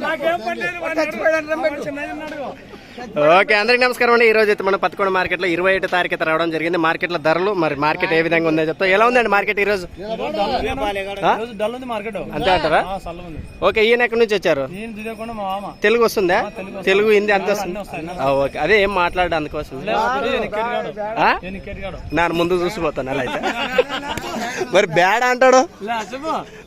నాకేం పట్టలేదు ఓకే అందరికి నమస్కారం అండి. ఈ రోజు అయితే మన పత్తికొండ మార్కెట్లో ఇరవై ఒకటి తారీఖు అయితే రావడం జరిగింది. మార్కెట్లో ధరలు మరి మార్కెట్ ఏ విధంగా ఉందో చెప్తా. ఎలా ఉందండి మార్కెట్ ఈ రోజు ఆ? డల్ ఉంది మార్కెట్. అంతే అంటారా? ఓకే ఈయన ఎక్కడి నుంచి వచ్చారు? తెలుగు వస్తుందా? తెలుగు హిందీ అంత వస్తుంది. ఓకే. అదే ఏం మాట్లాడ అందుకోసం? నేను నా ముందు చూసిపోతాను అలా అయితే. మరి బ్యాడ్ అంటాడు?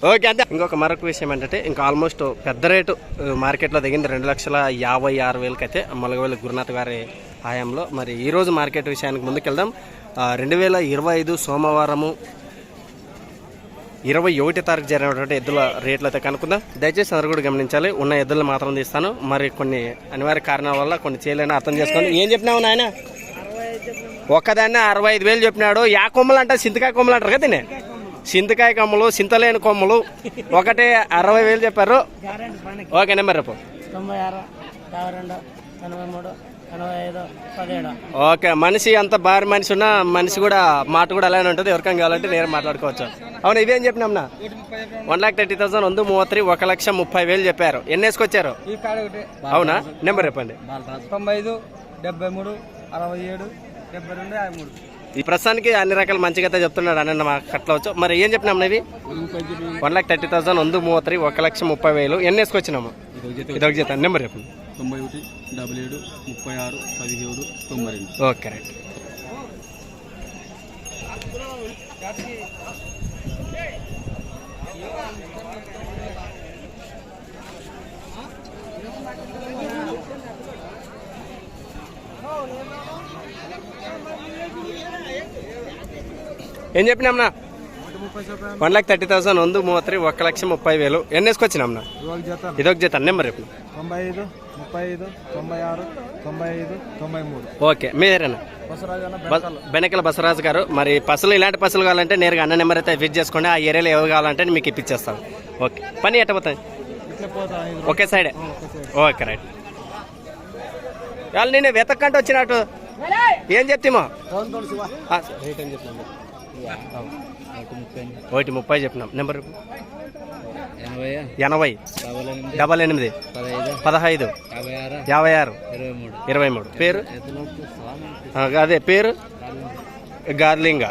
ఓకే అంతే. ఇంకొక మరొక విషయం ఏంటంటే ఇంకా ఆల్మోస్ట్ పెద్ద రేటు ఆ, మార్కెట్లో దిగింది రెండు లక్షల యాభై ఆరు వేలకి అయితే మలగవేలి గురునాథ్ గారి హయాంలో మరి ఈరోజు మార్కెట్ విషయానికి ముందుకెళ్దాం. రెండు వేల ఇరవై ఐదు సోమవారము ఇరవై ఒకటి తారీఖు జరిగినటువంటి ఎద్దుల రేట్లు అయితే కనుక్కుందాం. దయచేసి అందరు కూడా గమనించాలి. ఉన్న ఎద్దులు మాత్రం తీస్తాను. మరి కొన్ని అనివార్య కారణాల వల్ల కొన్ని చేయలేని అర్థం చేసుకోండి. ఏం చెప్పినావు నాయన? ఒక్కదాన్ని అరవై ఐదు వేలు చెప్పినాడు. యా కొమ్మలు అంట సింతకాయ కొమ్మలు అంటారు కదా నేను సింతకాయ కొమ్మలు సింతలేని కొమ్మలు. ఒకటి అరవై వేలు చెప్పారు. ఓకేనా మరి రేపు తొంభై ఆరు రెండు. ఎనభై మూడు ఎనభై ఐదు పదిహేడు. ఓకే మనిషి అంత భారీ మనిషి ఉన్నా మనిషి కూడా మాట కూడా అలానే ఉంటుంది. ఎవరికైనా కావాలంటే నేను మాట్లాడుకోవచ్చు. అవును ఇవేం చెప్పినాంనా వన్ లాక్ థర్టీ థౌసండ్ వంద మూవత్రి ఒక లక్ష ముప్పై వేలు చెప్పారు. ఎన్ని వేసుకొచ్చారు? అవునా? నెంబర్ చెప్పండి. తొంభై ఐదు డెబ్బై మూడు అరవై ఏడు డెబ్బై రెండు యాభై మూడు. ఈ ప్రస్తుతానికి అన్ని రకాల మంచిగా అయితే చెప్తున్నాడు అన్న మాకు కట్టవచ్చు మరి ఏం చెప్పినాం ఇవి? వన్ లాక్ థర్టీ థౌసండ్ వంద మూవత్రి ఒక లక్ష ముప్పై వేలు. ఎన్ని వేసుకొచ్చినాము? ఇదొక జత నెంబర్ చెప్పండి. తొంభై ఒకటి డెబ్బై ఏడు ముప్పై ఆరు పదిహేడు తొంభై రెండు. Okay right. ఏం చెప్పినామ్నా వన్ లాక్ థర్టీ థౌసండ్ వంద మూవత్రి ఒక లక్ష ముప్పై వేలు. ఎన్ని వేసుకొచ్చినామ్నా ఇదొక జత నెంబర్ చెప్పు తొంభై ఐదు ముప్పై ఐదు తొంభై ఆరు తొంభై ఐదు తొంభై మూడు ఓకే మీరేనా బసరాజు బెనకల బసవరాజు గారు మరి పసులు ఇలాంటి పసులు కావాలంటే నేరుగా అన్న నెంబర్ అయితే ఫిట్ చేసుకోండి. ఆ ఏరియాలో ఏవి కావాలంటే మీకు ఇప్పించేస్తాం ఓకే పని ఎట్టబోతాయి ఇట్లా పోతా ఇది ఒకే సైడే? Okay right. వాళ్ళు నేను వెతక్కంటే వచ్చినట్టు. ఏం చెప్తామో? ఒకటి ముప్పై చెప్పినాం. నెంబర్ ఎనభై డబల్ ఎనిమిది పదహైదు యాభై ఆరు ఇరవై మూడు. పేరు? అదే పేరు? గార్లింగ.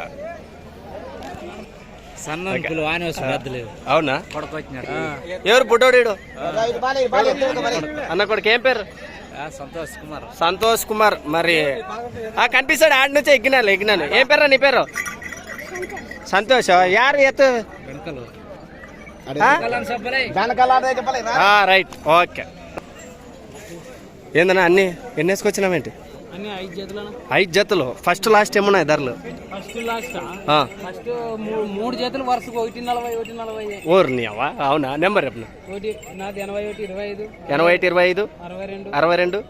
అవునా? ఎవరు బుడ్డోడు అన్న కొడుకు ఏం పేరు? సంతోష్ కుమార్. సంతోష్ కుమార్. మరి ఆ కనిపిస్తాడు ఆడి నుంచి ఎక్కినాను ఎక్కినాను. ఏం పేరు నీ పేరు? సంతోష్. యారు ఎత్తు? రైట్. ఓకే. ఏందన్నా అన్ని? ఎన్ని వేసుకొచ్చినావేంటి అన్ని ఐదు జతలు ఫస్ట్ లాస్ట్ ఏమున్నాయి ధరలు? ఫస్ట్ లాస్ట్ ఆ, ఫస్ట్ మూడు చేతులు వరుసకు ఒకటి నలభై ఒకటి నలభై. ఊరిని అవా అవునా? నెంబర్ చెప్పిన? ఎనభై ఒకటి ఇరవై ఐదు. ఎనభై ఒకటి ఇరవై ఐదు? అరవై రెండు.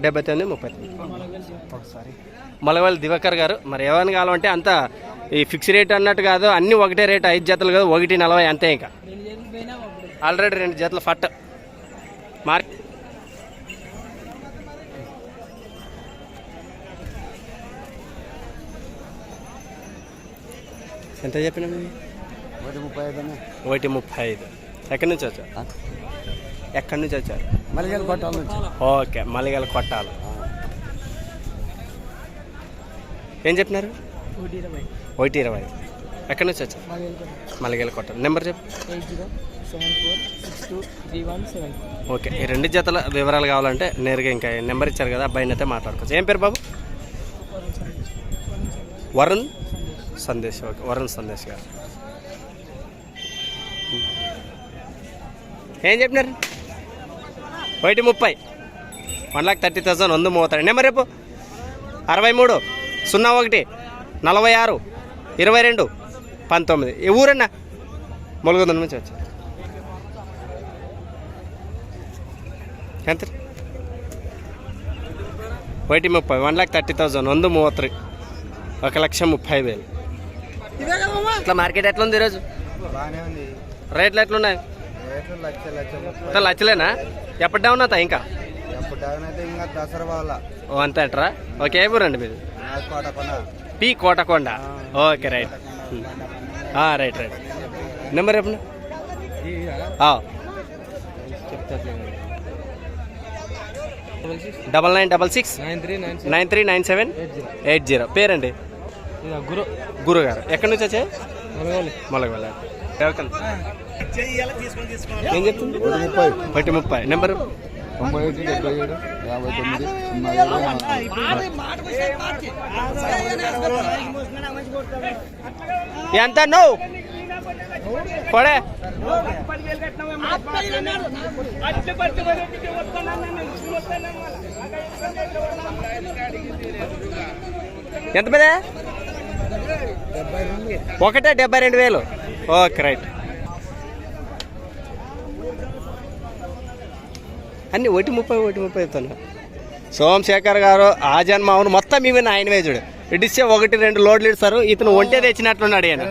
డెబ్బై తొమ్మిది ముప్పై తొమ్మిది. మలవల్లి దివాకర్ గారు. మరి ఏమని కావాలంటే అంత ఈ ఫిక్స్ రేట్ అన్నట్టు కాదు అన్ని ఒకటే రేట్ ఐదు జతలు కాదు ఒకటి నలభై అంతే ఇంకా. ఆల్రెడీ రెండు జతలు ఫట్. మార్క్ ఎంత చెప్పినా ఒకటి ముప్పై ఐదు ఒకటి ముప్పై ఐదు. ఎక్కడి నుంచి వచ్చారు ఎక్కడి నుంచి వచ్చారు? మళ్ళీ కొట్టాలి నుంచి. ఓకే మలిగల కొట్టాలి. ఏం చెప్పినారు? ఒకటి ఇరవై. ఎక్కడి నుంచి వచ్చారు మళ్ళీ మలిగల కొట్టాలి నెంబర్ చెప్పు. ఓకే ఈ రెండు జతల వివరాలు కావాలంటే నేరుగా ఇంకా నెంబర్ ఇచ్చారు కదా అబ్బాయిని అయితే మాట్లాడుకోవచ్చు. ఏం పేరు బాబు? వరుణ్ సందేశ్. ఓకే వరుణ్ సందేశ్ గారు. ఏం చెప్పినారు? ఒకటి ముప్పై. వన్ లాక్ థర్టీ థౌసండ్ వంద మూవతాడు నెంబర్ రేపు అరవై మూడు సున్నా ఒకటి నలభై ఆరు ఇరవై రెండు పంతొమ్మిది. ఏ ఊరన్నా? మొలగొంద నుంచి వచ్చి. ఎంత? ఒకటి ముప్పై వన్ లాక్ థర్టీ థౌసండ్ వంద మూవత్రి ఒక లక్ష ముప్పై వేలు. ఇట్లా మార్కెట్ ఎట్లా ఉంది ఈరోజు? రేట్లు ఎట్లున్నాయి? రేట్లు లక్ష లక్ష అంతా లచ్చలేనా ఎప్పుడు డౌన్ అవుతా ఇంకా? ఎప్పుడు డౌన్ అయితే ఇంకా దసరా వాళ్ళ. ఓ అంతే అంటారా? ఓకే ఏ ఊరండి మీరు కోట కొన. P Kotakonda. Okay right. Right right. Number చెప్పండి. ఆ. Double nine double six nine three nine seven. Eight zero. పేరండి? గురు. గురుగారు ఎక్కడి నుంచి వచ్చాయి మొలగోలి. మొలగవల్ల ఏం చెప్తుంది? ఒకటి ముప్పై. నెంబర్? తొంభై ఒకటి డెబ్బై ఏడు యాభై తొమ్మిది సున్నా ఏడు ఎంత నువ్వు కొడే ఎంత పదే ఒకటే డెబ్బై రెండు వేలు ఓకే రైట్ అన్ని ఒకటి ముప్పై ఒకటి ముప్పై చెప్తాను సోమశేఖర్ గారు ఆ జన్మ అవును మొత్తం ఇవి ఆయన వేజుడు ఇడిస్తే ఒకటి రెండు లోడ్లు ఇస్తారు ఇతను ఒంటే తెచ్చినట్లున్నాడు ఈయన.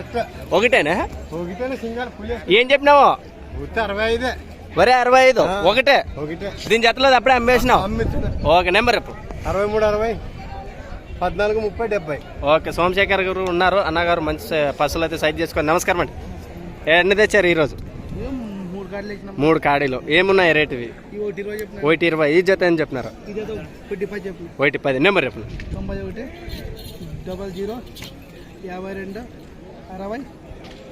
ఒకటేనా? ఏం చెప్పినావు? వరే అరవై ఐదు. ఒకటే. దీని జతలేదు అప్పుడే అమ్మేసినావు. ఓకే నెంబర్ ఇప్పుడు అరవై మూడు అరవై. పద్నాలుగు ముప్పై డెబ్బై. ఓకే సోమశేఖర్ గారు ఉన్నారు అన్నగారు మంచి పసులు అయితే సైజ్ చేసుకోండి నమస్కారం అండి. ఎన్ని తెచ్చారు ఈరోజు? మూడు కాడీలు. ఏమున్నాయి రేట్ ఇవి? ఒకటి ఇరవై ఈ జత ఏం చెప్పినారు? ఒకటి పది నెంబర్ చెప్పండి తొంభై ఒకటి డబల్ జీరో యాభై రెండు అరవై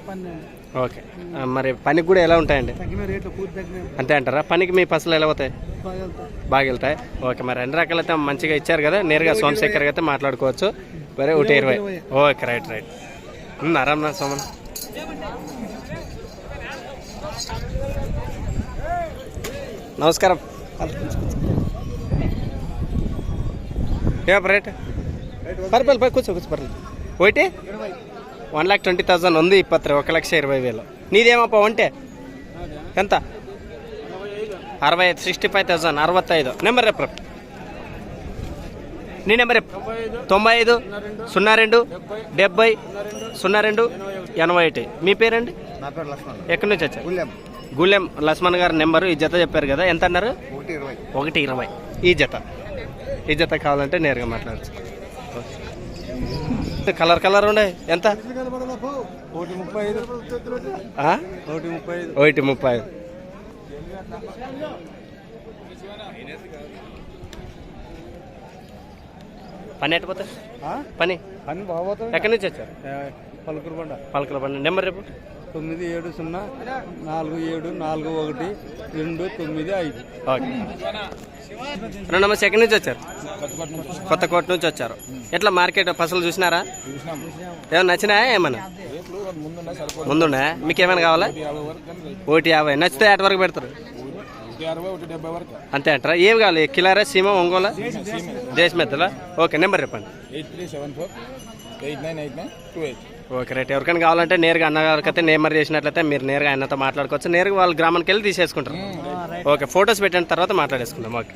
పన్నెండు. ఓకే. మరి పనికి కూడా ఎలా ఉంటాయండి? అంతే అంటారా? పనికి మీ పసులు ఎలా అవుతాయి బాగా వెళ్తాయి. ఓకే మరి అన్ని రకాలైతే మంచిగా ఇచ్చారు కదా. నేరుగా సోమశేఖర్ అయితే మాట్లాడుకోవచ్చు. మరి ఒకటి ఇరవై. Okay right right. ఆరామ్నా సోమన్. నమస్కారం. రేట్? పర్లేదు పర్లేదు కూర్చో కూర్చో పర్లేదు ఒకటి? వన్ ల్యాక్ ట్వంటీ థౌసండ్ ఉంది ఇప్పత్రి ఒక లక్ష ఇరవై వేలు. నీదేమప్ప ఉంటే ఎంత? అరవై ఐదు సిక్స్టీ ఫైవ్ థౌసండ్ అరవత్తైదు. నెంబర్ రేపు నీ నెంబర్ రేపు తొంభై ఐదు సున్నా రెండు డెబ్బై సున్నా రెండు ఎనభై ఒకటి. మీ పేరండి? ఎక్కడి నుంచి వచ్చారు గుళ్ళెం లక్ష్మణ్ గారి నెంబరు ఈ జత చెప్పారు కదా ఎంత అన్నారు? ఒకటి ఇరవై. ఒకటి ఇరవై. ఈ జత. ఈ జత కావాలంటే నేరుగా మాట్లాడచ్చు. కలర్ కలర్ ఉండే ఎంత? ఒకటి ముప్పై ఐదు. పని ఎట్టిపోతే పని? పని బాగోతుంది ఎక్కడి నుంచి వచ్చారు? పలుకురు బండ. పలకల బండి. నెంబర్ రేపు తొమ్మిది ఏడు సున్నా నాలుగు ఏడు నాలుగు ఒకటి రెండు తొమ్మిది ఐదు. నమస్తే ఎక్కడి నుంచి వచ్చారు? కొత్త కోట నుంచి వచ్చారు. ఎట్లా మార్కెట్ పసలు చూసినారా? ఏమైనా నచ్చినాయా ఏమన్నా? ముందున్నా మీకు ఏమైనా కావాలా? ఒకటి యాభై. నచ్చితే ఎటు వరకు పెడతారు? అంతే అంటారా? ఏమి కావాలి? కిలారా సీమ ఒంగోలా? దేశమెత్తలా ఓకే నెంబర్ చెప్పండి. Eight three seven four eight nine eight nine two eight. Okay right. ఎవరికైనా కావాలంటే నేరుగా అన్నగారికైతే నేమర్ చేసినట్లయితే మీరు నేరుగా ఆయనతో మాట్లాడుకోవచ్చు. నేరుగా వాళ్ళ గ్రామానికి వెళ్ళి తీసేసుకుంటారు. ఓకే ఫొటోస్ పెట్టిన తర్వాత మాట్లాడేసుకుందాం. ఓకే.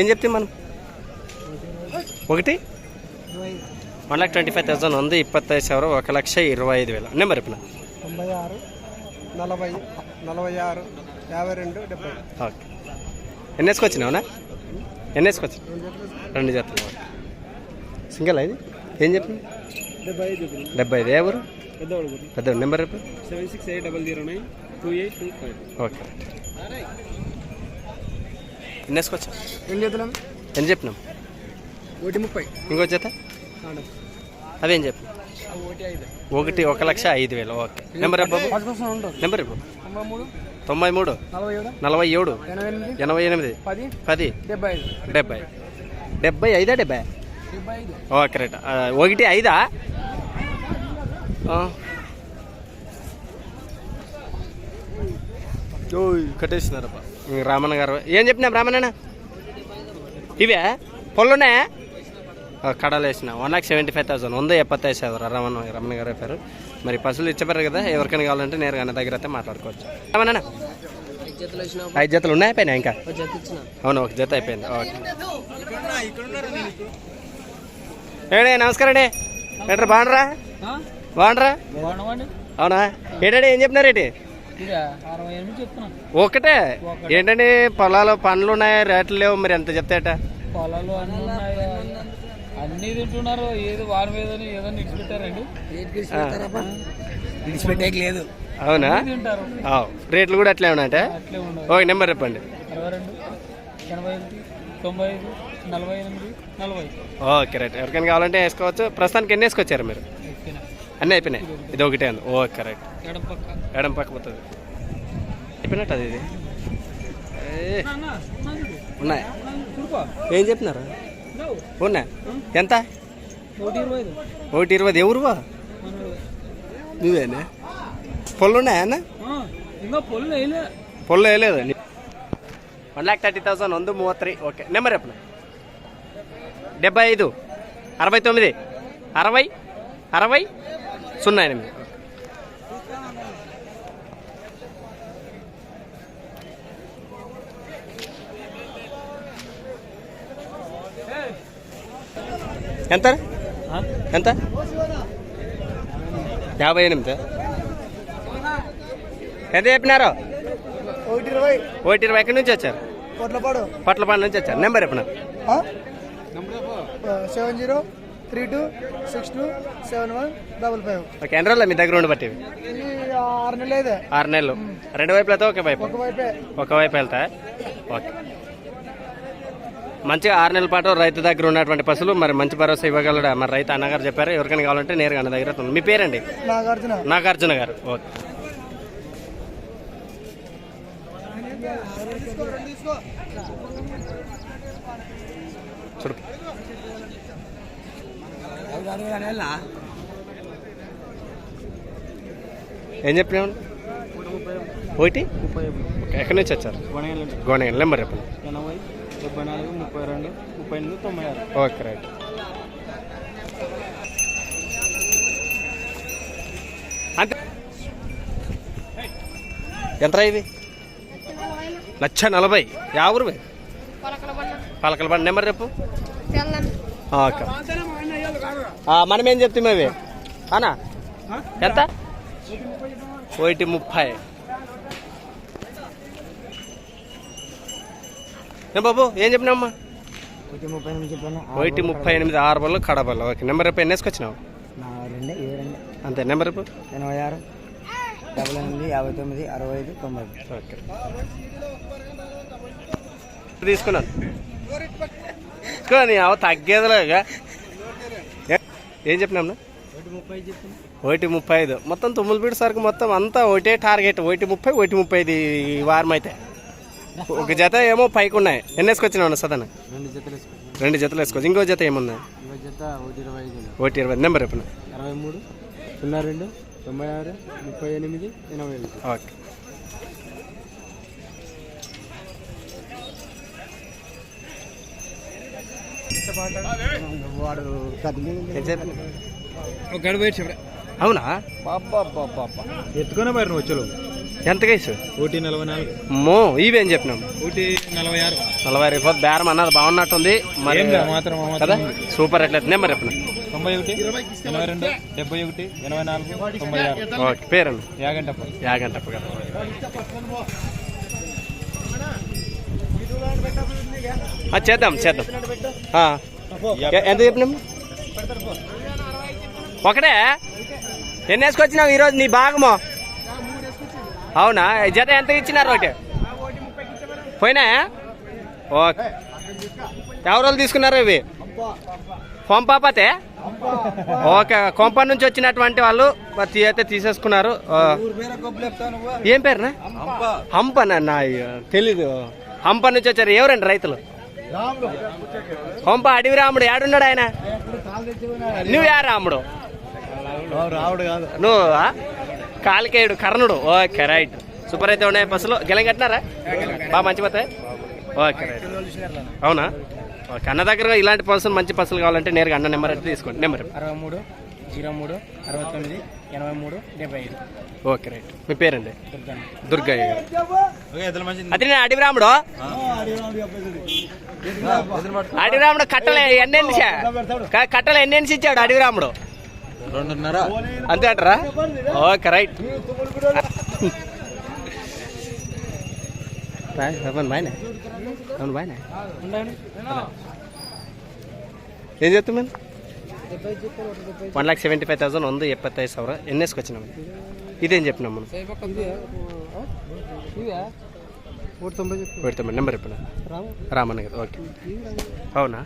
ఏం చెప్తే మనం? ఒకటి? One lakh twenty five thousand ఉంది ఇప్పత్తైదు సవరం ఒక లక్ష ఇరవై ఐదు వేల. నెంబర్ ఇప్పుడు తొంభై ఆరు నలభై నలభై ఆరు యాభై రెండు డెబ్బై. ఓకే. ఎన్ని వేసుకొచ్చినావునా ఎన్ని వేసుకొచ్చి రెండు జతలు. సింగిల్ ఇది? ఏం చెప్పింది డెబ్బై ఐదు డెబ్బై ఐదు. పెద్దవాడు పెద్ద నెంబర్ రేపు seven six eight double zero nine two eight two five. Okay. ఎన్ని వేసుకొచ్చా ఏం చేద్దాం ఎన్ని చెప్పినాం ఒకటి ముప్పై. ఇంకో జత? అదేం చెప్పి ఒకటి ఒక లక్ష ఐదు వేలు ఓకే. నెంబర్ బాబు. నెంబర్ తొంభై మూడు నలభై ఏడు ఎనభై ఎనిమిది. పది. డెబ్బై డెబ్బై. ఐదా డెబ్బై? ఓకే రైట్ ఆ, ఒకటి ఐదా? ఇంక రామన్న గారు. ఏం చెప్పినా రామన్న ఇవే? పొల్లున్నాయా? ఆ, కడలు వేసిన one lakh seventy five thousand వంద ఎప్పత్తైదు ಸಾವಿರ రమణ రమణ గారు చెప్పారు మరి పసులు ఇచ్చేపారు కదా ఎవరికైనా కావాలంటే నేరుగా అన్న దగ్గర అయితే మాట్లాడుకోవచ్చు రామన్న జతలు వేసిన ఐదు జతలు ఉన్నాయి అయిపోయినా ఇంకా జత ఇచ్చిన అవును ఒక జత అయిపోయింది ఓకే ఏడే నమస్కారం అండి ఏంట్రా బాగుండ్రా బాగుండ్రా బాగున్నామండి అవునా ఏడాడి ఏం చెప్పినారేటి ఇదా అరవై ఎనిమిది చెప్తున్నా ఒకటే ఏంటండి పొలాలు పండ్లు ఉన్నాయి రేట్లు లేవు మరి ఎంత చెప్తాట పొలాలు అన్నీ తింటున్నారు ఏదో వారి మీద ఏదో లేదు. అవునా? తింటారు. ఆ, రేట్లు కూడా అట్లే ఉన్నాయంటే? అట్లే ఉండదు ఓకే నెంబర్ చెప్పండి. అరవై రెండు ఎనభై ఒకటి తొంభై ఐదు నలభై ఎనిమిది నలభై. Okay right. ఎవరికైనా కావాలంటే వేసుకోవచ్చు. ప్రస్తుతానికి ఎన్ని వేసుకొచ్చారు మీరు? అన్నీ అయిపోయినాయి. ఇది ఒకటే ఉంది ఓకే రైట్. ఎడం పక్క. ఎడం పక్క పోతుంది. అయిపోయినట్టు అది ఇది? ఏ, ఉన్నాయి. ఏం చెప్పినారు? ఉన్నా ఎంత? ఒకటి ఇరవై ఎవరు నువ్వేనా? పొల్లు ఉన్నాయన్నా పొల్లు వేయలేదు వన్ ల్యాక్ థర్టీ థౌసండ్ వంద మూవత్తి ఓకే నెంబర్ చెప్పిన? డెబ్బై ఐదు అరవై తొమ్మిది అరవై అరవై సున్నా ఎనిమిది. ఎంత? ఎంత? యాభై ఎనిమిది. ఎంత చెప్పినారు? ఒకటి ఇరవై. ఒకటి ఇరవై ఎక్కడి నుంచి వచ్చారు? పట్లపాడు. నుంచి వచ్చారు. నెంబర్ చెప్పినారు seven zero three two six two seven one double five. Okay ఎన్ని రోజులు మీ దగ్గర ఉండి బట్టి? ఆరు నెలలు అయితే ఆరు నెలలు. రెండు వైపులు అయితే ఒకే వైపు. ఒక వైపే ఒకవైపు వెళ్తా ఓకే. మంచిగా ఆరు నెలల పాటు రైతు దగ్గర ఉన్నటువంటి పశువులు మరి మంచి భరోసా ఇవ్వగలడా? మరి రైతు అన్నగారు చెప్పారు ఎవరికైనా కావాలంటే నేరుగా అన్న దగ్గర ఉంది. మీ పేరండి? నాగార్జున. నాగార్జున గారు. ఓకే. చూడు. ఏం చెప్పినావు? ఒకటి ఎక్కడి నుంచి వచ్చారు? గోనగల్ నెంబర్ చెప్పండి. ఎనభై డెబ్బై నాలుగు ముప్పై రెండు ముప్పై ఎనిమిది తొంభై ఆరు. Okay right. అంతే. ఎంత ఇవి లక్ష నలభై. యా ఊరు? పలకల బండి నెంబర్ చెప్పు. ఓకే. ఆ, మనం ఏం చెప్తాం అవి అనా ఎంత? ఒకటి ముప్పై. ఏం బాబు ఏం చెప్పినామ్మా ఒకటి ముప్పై ఎనిమిది చెప్పాను. ఒకటి ముప్పై ఎనిమిది ఆరు బళ్ళు కడబళ్ళు. ఓకే నెంబర్ రేపు ఎన్ని వేసుకొచ్చినావు రెండు ఏ రెండు? అంతే నెంబర్ రేపు ఎనభై ఆరు డెబ్బై ఎనిమిది యాభై తొమ్మిది అరవై ఐదు తొంభై ఓకే. తీసుకున్నాను తీసుకొని అవ తగ్గేదిలేగా ఏ- ఏం చెప్పినాం ఒకటి ముప్పై చెప్పాను. ఒకటి ముప్పై ఐదు. మొత్తం తుమ్ములు పీడి సరుకు మొత్తం అంతా ఒకటే టార్గెట్. ఒకటి ముప్పై ఒకటి ముప్పై ఐదు వారం అయితే. ఒక జత ఏమో పైకి ఉన్నాయి ఎన్ని వేసుకొచ్చినావు సదన? రెండు జతలు వేసుకుంటాను రెండు జతలు వేసుకోవచ్చు ఇంకో జత ఏమున్నాయి? ఇంకో జత ఒకటి ఇరవై నెంబర్ చెప్పిన? అరవై మూడు సున్నా రెండు తొంభై ఆరు ముప్పై ఎనిమిది ఎనభై ఐదు. ఓకే. వాడు అవునా? ఎత్తుకునే మరి నువ్వు వచ్చలు ఎంత కేసు ఒకటి నలభై నాలుగు. మో ఇవేం చెప్పినాం? ఒకటి నలభై ఆరు. నలభై రూపాయలు బేరం అన్నది బాగున్నట్టుంది. మరి మాత్రం కదా సూపర్ ఎట్లయితే నెంబర్ చెప్పిన తొంభై ఒకటి ఎనభై రెండు డెబ్బై ఒకటి ఎనభై నాలుగు తొంభై ఆరు. ఓకే పేరండి. యాగంటప్ప. యాగంటప్ప ఆ, చేద్దాం చేద్దాం. ఎంత చెప్పినాం? ఒకటే? ఎన్ని వేసుకొచ్చినావు ఈరోజు నీ భాగము అవునా? జత ఎంత ఇచ్చినారు ఒకటి పోయినా ఓకే. ఎవరు తీసుకున్నారు ఇవి? కొంపాపతే ఓకే. కొంప నుంచి వచ్చినటువంటి వాళ్ళు అయితే తీసేసుకున్నారు. ఏం పేరునా? హంపనా నా తెలీదు. హంప నుంచి వచ్చారు. ఎవరండి రైతులు? హంప అడవి రాముడు ఏడున్నాడు ఆయన? నువ్వు యా రాముడు? రావుడు కాదు. నువ్వు? కాలికేయుడు కర్ణుడు. Okay right. సూపర్ అయితే ఉన్నాయి బస్సులు. గెలం కట్టినారా? బాగా మంచి పోతాయి ఓకే రైట్. అవునా? ఓకే అన్న దగ్గర ఇలాంటి పర్సన్ మంచి బస్సులు కావాలంటే నేరుగా అన్న నెంబర్ అయితే తీసుకోండి. నెంబర్. అరవై మూడు జీరో మూడు అరవై తొమ్మిది ఎనభై మూడు డెబ్బై ఐదు. Okay right. మీ పేరండి? గారు. అది నేను అడవి రాముడు? అడవి రాముడు కట్టలు ఎన్ని కట్టలు ఎన్ని ఎన్ని ఇచ్చాడు అడవి రాముడు? రెండున్నర. అంతే అంటారా? Okay right. ఏం అవును మేము ఏం one lakh seventy five thousand ఉంది ఎప్పత్తైదు సవర ఎన్నేసుకొచ్చినాం ఇదేం చెప్పినాం మనం? పెడతాం నెంబర్ చెప్పిన? రామన్న గారు ఓకే. అవునా?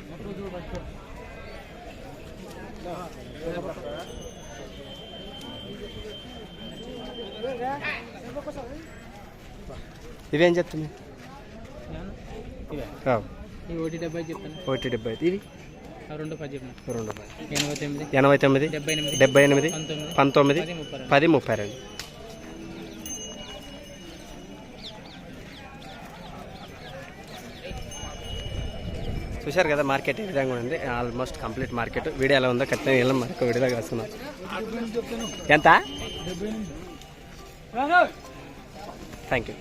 ఇవేం చెప్తుంది ఒకటి డెబ్బై చెప్తాను ఒకటి డెబ్బై ఇవి? రెండు పది రెండు. ఎనభై తొమ్మిది. డెబ్బై ఎనిమిది పంతొమ్మిది పది ముప్పై రెండు. చూశారు కదా మార్కెట్ ఏ విధంగా ఉంది? Almost complete market. వీడియో ఎలా ఉందో ఖచ్చితంగా వెళ్ళాం మరొక వీడియోగా వస్తున్నాం ఎంత? Thank you